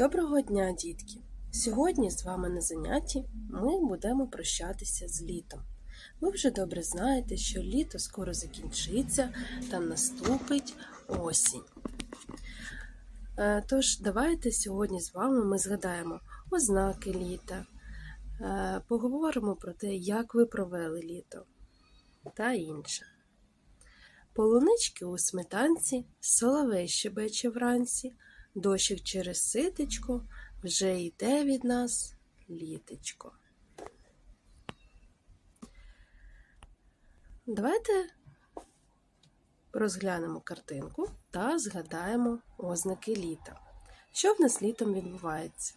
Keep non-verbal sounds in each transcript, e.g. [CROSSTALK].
Доброго дня, дітки! Сьогодні з вами на занятті ми будемо прощатися з літом. Ви вже добре знаєте, що літо скоро закінчиться та наступить осінь. Е, Тож, давайте сьогодні з вами ми згадаємо ознаки літа, е, поговоримо про те, як ви провели літо та інше. Полунички у сметанці, соловей щебече вранці, дощик через ситечко, вже йде від нас літечко. Давайте розглянемо картинку та згадаємо ознаки літа. Що в нас літом відбувається?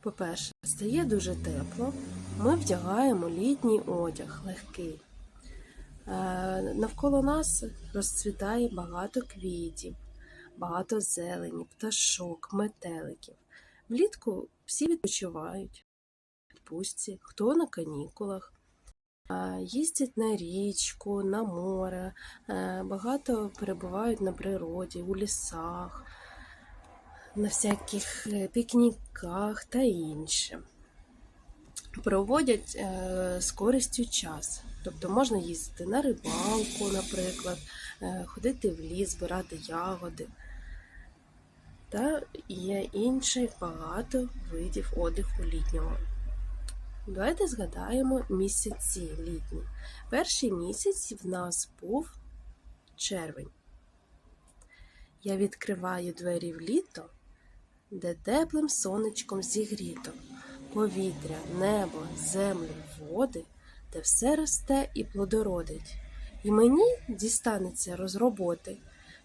По-перше, стає дуже тепло, ми вдягаємо літній одяг легкий. Е, Навколо нас розцвітає багато квітів, багато зелені, пташок, метеликів. Влітку всі відпочивають відпустці, хто на канікулах, їздять на річку, на море, багато перебувають на природі, у лісах, на всяких е, пікніках та інше. Проводять е, з користю час. Тобто можна їздити на рибалку, наприклад, е, ходити в ліс, збирати ягоди. Та є інших багато видів одягу літнього. Давайте згадаємо місяці літні. Перший місяць в нас був червень. Я відкриваю двері в літо, де теплим сонечком зігріто повітря, небо, землю, води, де все росте і плодородить. І мені дістанеться розроботи,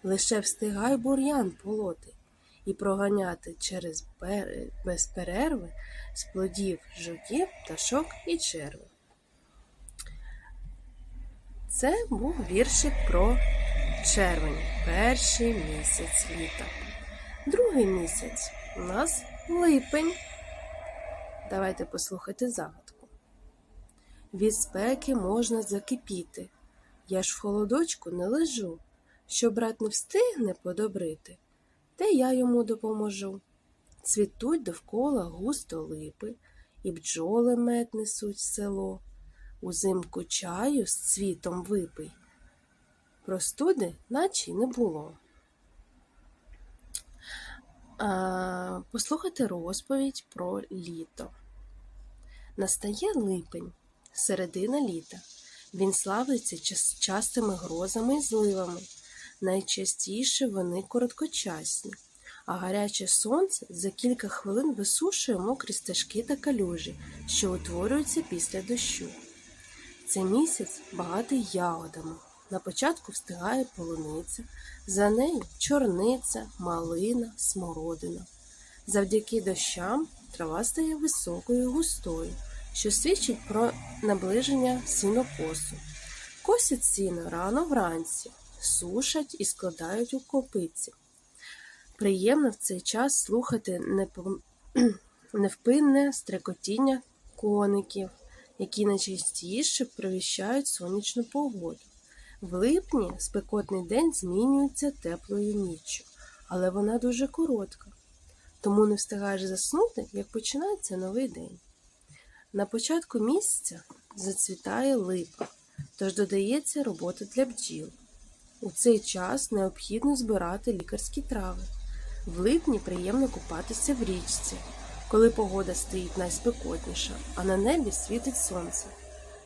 лише встигай бур'ян полоти і проганяти через бер- без перерви з плодів жуків, пташок і черви. Це був віршик про червень, перший місяць літа. Другий місяць у нас липень. Давайте послухайте загадку. Від спеки можна закипіти. Я ж в холодочку не лежу. Що брат не встигне подобрити, те я йому допоможу. Цвітуть довкола густо липи, і бджоли мед несуть в село. Узимку чаю з цвітом випий. Простуди наче й не було. А, послухайте розповідь про літо. Настає липень, середина літа. Він славиться час- частими грозами і зливами. Найчастіше вони короткочасні, а гаряче сонце за кілька хвилин висушує мокрі стежки та калюжі, що утворюються після дощу. Цей місяць багатий ягодами. На початку встигає полуниця, за нею чорниця, малина, смородина. Завдяки дощам трава стає високою і густою, що свідчить про наближення сінокосу. Косять сіно рано вранці, сушать і складають у копиці. Приємно в цей час слухати [CLEARS THROAT] невпинне стрекотіння коників, які найчастіше провіщають сонячну погоду. В липні спекотний день змінюється теплою ніччю, але вона дуже коротка, тому не встигаєш заснути, як починається новий день. На початку місяця зацвітає липа, тож додається робота для бджіл. У цей час необхідно збирати лікарські трави. В липні приємно купатися в річці, коли погода стоїть найспекотніша, а на небі світить сонце.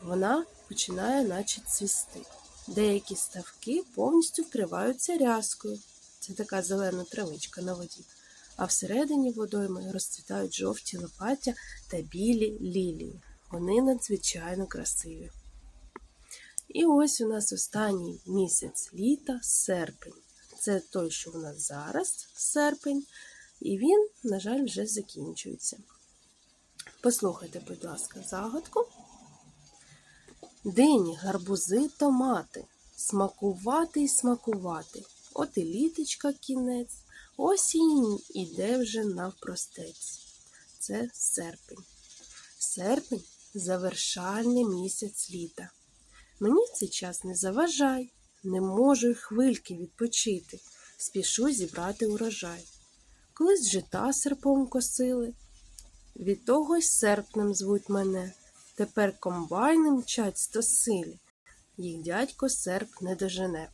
Вона починає наче цвісти. Деякі ставки повністю вкриваються рязкою. Це така зелена травичка на воді. А всередині водойми розцвітають жовті лопаття та білі лілії. Вони надзвичайно красиві. І ось у нас останній місяць літа серпень. Це той, що у нас зараз серпень, і він, на жаль, вже закінчується. Послухайте, будь ласка, загадку. Дині, гарбузи, томати, смакувати й смакувати. От і літочка кінець, осінь іде вже навпростець. Це серпень. Серпень завершальний місяць літа. Мені цей час не заважай, не можу й хвильки відпочити, спішу зібрати урожай. колись жита серпом косили. Від того й серпнем звуть мене. Тепер комбайни мчать стосилі. Їх дядько серп не дожене.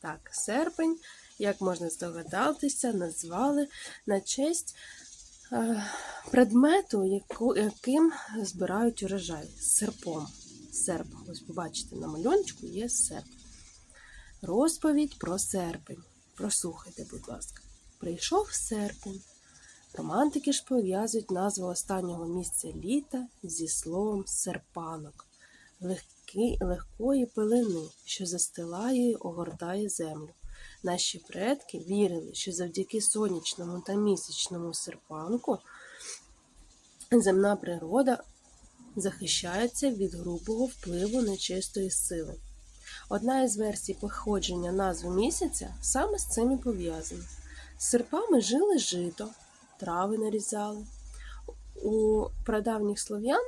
Так, серпень, як можна здогадатися, назвали на честь е, предмету, яким збирають урожай серпом. Серп. Ось побачите, на малюночку є серп. Розповідь про серпень. Прослухайте, будь ласка. Прийшов серпень. Романтики ж пов'язують назву останнього місця літа зі словом серпанок, легкої пилини, що застилає й огортає землю. Наші предки вірили, що завдяки сонячному та місячному серпанку земна природа захищається від грубого впливу нечистої сили. Одна із версій походження назви місяця саме з цим і пов'язана. З серпами жили жито, трави нарізали. У прадавніх слов'ян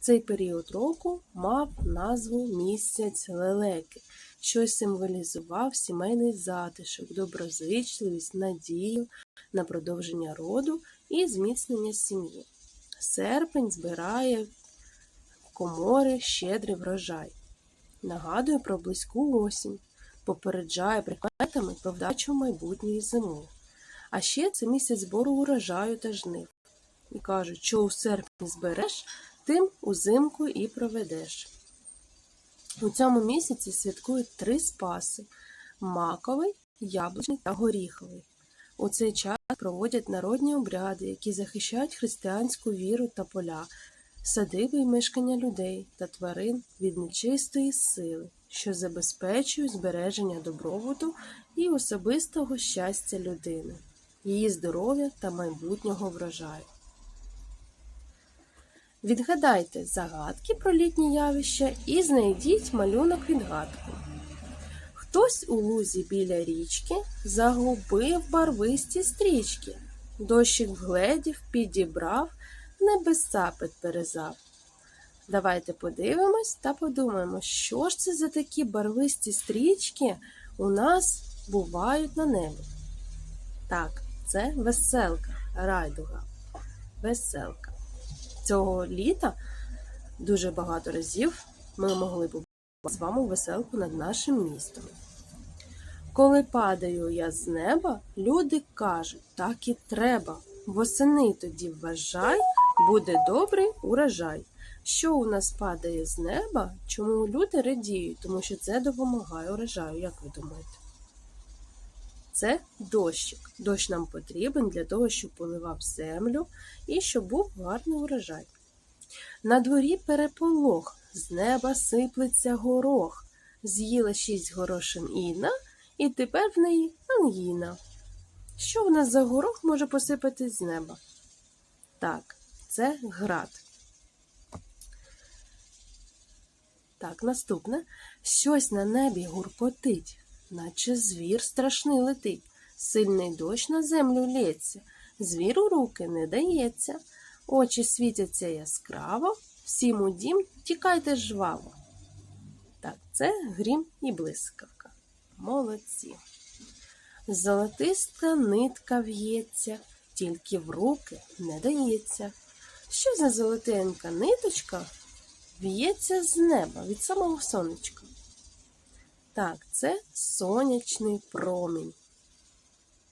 цей період року мав назву місяць лелеки, що символізував сімейний затишок, доброзичливість, надію на продовження роду і зміцнення сім'ї. Серпень збирає комори щедрий врожай. Нагадує про близьку осінь, попереджає прикметами про вдачу майбутньої зими. А ще це місяць збору урожаю та жнив. І кажуть, що у серпні збереш, тим узимку і проведеш. У цьому місяці святкують три спаси маковий, яблучний та горіховий. У цей час проводять народні обряди, які захищають християнську віру та поля, садиби і мешкання людей та тварин від нечистої сили, що забезпечують збереження добробуту і особистого щастя людини, її здоров'я та майбутнього врожаю. Відгадайте загадки про літні явища і знайдіть малюнок відгадку. Хтось у лузі біля річки загубив барвисті стрічки. Дощик вгледів, підібрав, небеса підперезав. Давайте подивимось та подумаємо, що ж це за такі барвисті стрічки у нас бувають на небі. Так, це веселка, райдуга. Веселка. Цього літа дуже багато разів ми могли побачити з вами веселку над нашим містом. Коли падаю я з неба, люди кажуть, так і треба. Восени тоді вважай, буде добрий урожай. Що у нас падає з неба? Чому люди радіють? Тому що це допомагає урожаю, як ви думаєте? Це дощик. Дощ нам потрібен для того, щоб поливав землю і щоб був гарний урожай. На дворі переполох, з неба сиплеться горох. З'їла шість горошин Інна, і тепер в неї ангіна. Що в нас за горох може посипатись з неба? Так, це град. Так, наступне. Щось на небі гуркотить, наче звір страшний летить. Сильний дощ на землю лється, звір у руки не дається, очі світяться яскраво, всім у дім тікайте жваво. Так, це грім і блискавка. Молодці. Золотиста нитка в'ється, тільки в руки не дається. Що за золотенька ниточка в'ється з неба від самого сонечка? Так, це сонячний промінь.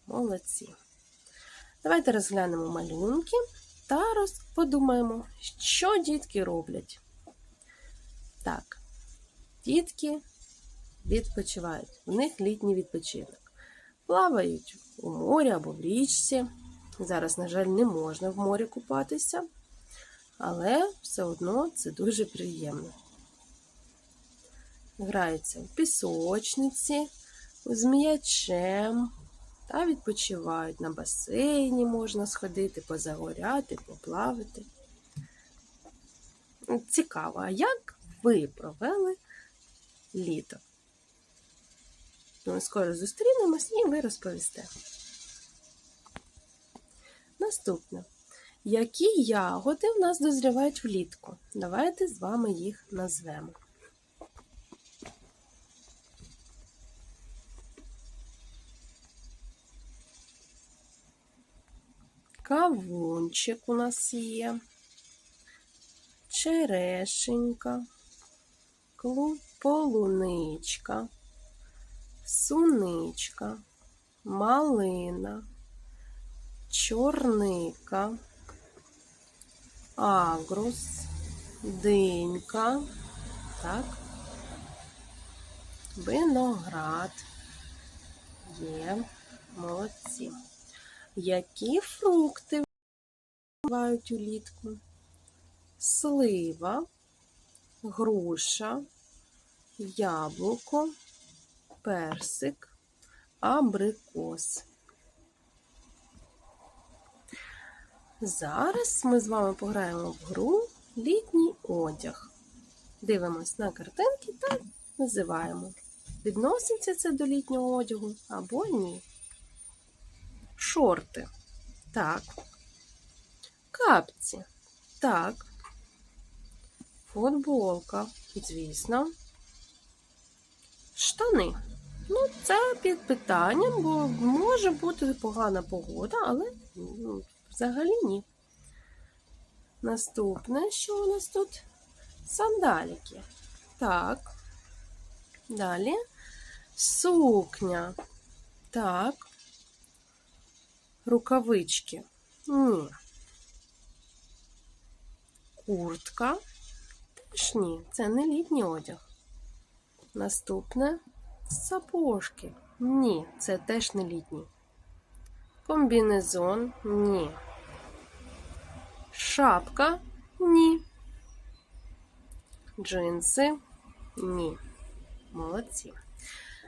Молодці. Давайте розглянемо малюнки та подумаємо, що дітки роблять. Так, дітки відпочивають. В них літній відпочинок. Плавають у морі або в річці. Зараз, на жаль, не можна в морі купатися, але все одно це дуже приємно. Граються в пісочниці, з м'ячем та відпочивають на басейні, можна сходити, позагоряти, поплавати. Цікаво, а як ви провели літо? Ми скоро зустрінемось і ви розповісте. Наступне. Які ягоди в нас дозрівають влітку? Давайте з вами їх назвемо. Кавунчик у нас є. Черешенька, полуничка, суничка, малина, чорника, агрус, динька, так, виноград. Є, молодці. Які фрукти бувають улітку? Слива, груша, яблуко, персик, абрикос. Зараз ми з вами пограємо в гру літній одяг. Дивимось на картинки та називаємо. Відноситься це до літнього одягу або ні. Шорти. Так. Капці. Так. Футболка. Звісно. Штани. Ну, це під питанням, бо може бути погана погода, але ну, взагалі ні. Наступне, що у нас тут? Сандаліки. Так. Далі. Сукня. Так. Рукавички. Ні. Куртка. Теж ні. Це не літній одяг. Наступне сапожки. Ні, це теж не літній. Комбінезон. Ні. Шапка. Ні. Джинси. Ні. Молодці.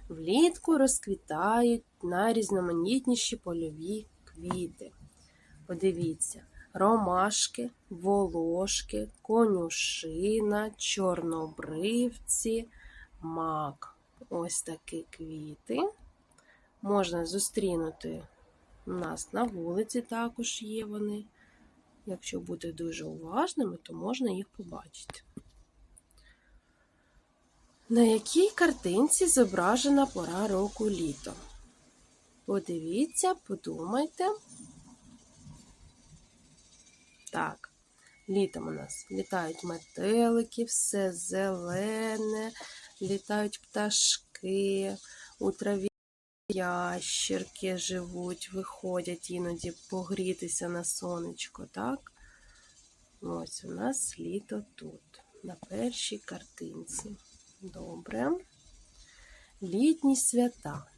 Влітку розквітають найрізноманітніші польові квіти. Подивіться, ромашки, волошки, конюшина, чорнобривці, мак. Ось такі квіти. Можна зустрінути у нас на вулиці, також є вони. Якщо бути дуже уважними, то можна їх побачити. На якій картинці зображена пора року літо? Подивіться, подумайте. Так, літом у нас літають метелики, все зелене, літають пташки, у траві ящерки живуть, виходять іноді погрітися на сонечко, так? Ось у нас літо тут, на першій картинці. Добре. Літні свята.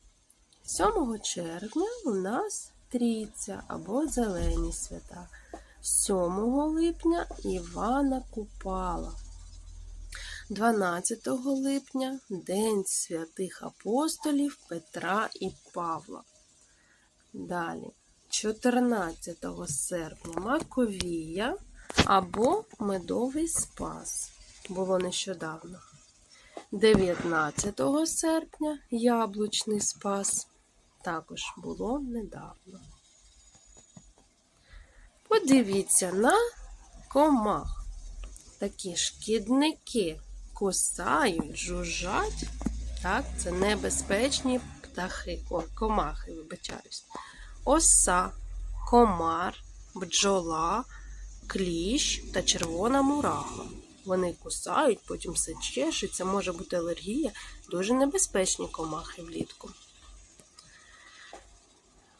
7 червня у нас трійця або зелені свята. 7 липня Івана Купала. 12 липня День святих апостолів Петра і Павла. Далі, 14 серпня Маковія або Медовий Спас. Було нещодавно. 19 серпня Яблучний Спас. Також було недавно. Подивіться на комах. Такі шкідники кусають, жужжать. Так, це небезпечні птахи, о, комахи, вибачаюсь. Оса, комар, бджола, кліщ та червона мураха. Вони кусають, потім все чешуть, може бути алергія, дуже небезпечні комахи влітку.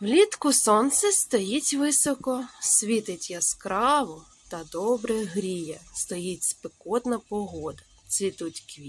Влітку сонце стоїть високо, світить яскраво та добре гріє, стоїть спекотна погода, цвітуть квіти.